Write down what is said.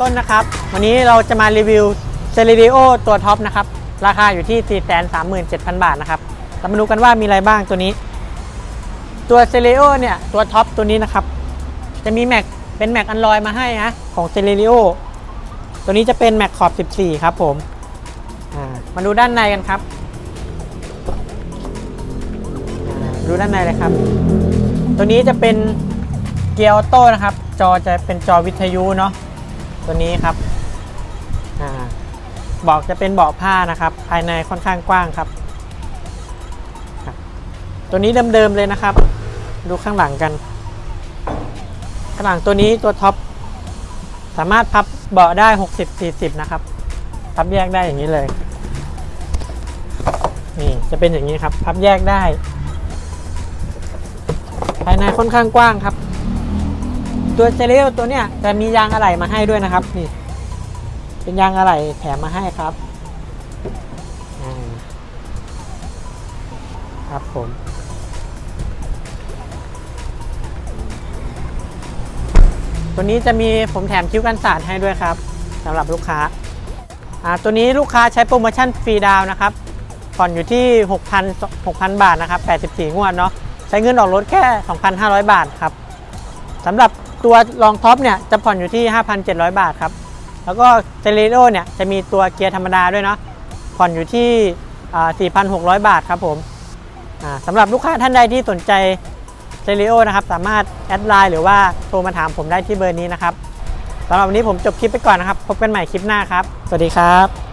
ต้นนะครับ วันนี้เราจะมารีวิวเซ l ริโอตัวท็อปนะครับ ราคาอยู่ที่ 437,000 บาทนะครับเรามาดูกันว่ามีอะไรบ้างตัวนี้ ตัวเซ l ริโอเนี่ย ตัวท็อปตัวนี้นะครับ จะมีแม็กเป็นแม็กอันลอยมาให้นะของเซ l ริโอตัวนี้จะเป็นแม็กขอบ 14 ครับผมมาดูด้านในกันครับ ดูด้านในเลยครับ ตัวนี้จะเป็นเกียร์ออโต้นะครับ จอจะเป็นจอวิทยุเนาะ ตัวนี้ครับเบอกจะเป็นเบาะผ้านะครับ ภายในค่อนข้างกว้างครับครับ ตัวนี้เดิมๆเลยนะครับ ดูข้างหลังกัน ข้างหลังตัวนี้ตัวท็อปสามารถพับเบาะได้ 60-40 นะครับ พับแยกได้อย่างนี้เลย นี่จะเป็นอย่างนี้ครับ พับแยกได้ ภายในค่อนข้างกว้างครับ ตัวเซเลตัวเนี้ยจะมียางอะไหล่มาให้ด้วยนะครับนี่ เป็นยางอะไหล่แถมมาให้ครับครับผมตัวนี้จะมีผมแถมคิ้วกันสาดให้ด้วยครับสำหรับลูกค้าอ่าตัวนี้ลูกค้าใช้โปรโมชั่นฟรีดาวน์นะครับผ่อนอยู่ที่ 6,000 6,000 บาทนะครับ 84 งวดเนาะใช้เงินออกรถแค่ 2,500 บาทครับสำหรับ ตัวรองท็อปเนี่ยจะผ่อนอยู่ที่ 5,700 บาทครับ แล้วก็เซเลโอเนี่ยจะมีตัวเกียร์ธรรมดาด้วยเนาะผ่อนอยู่ที่อ่า4,600 บาทครับผมอ่าสำหรับลูกค้าท่านใดที่สนใจเซริโอนะครับสามารถแอดไลน์หรือว่าโทรมาถามผมได้ที่เบอร์นี้นะครับสำหรับวันนี้ผมจบคลิปไปก่อนนะครับ พบกันใหม่คลิปหน้าครับ สวัสดีครับ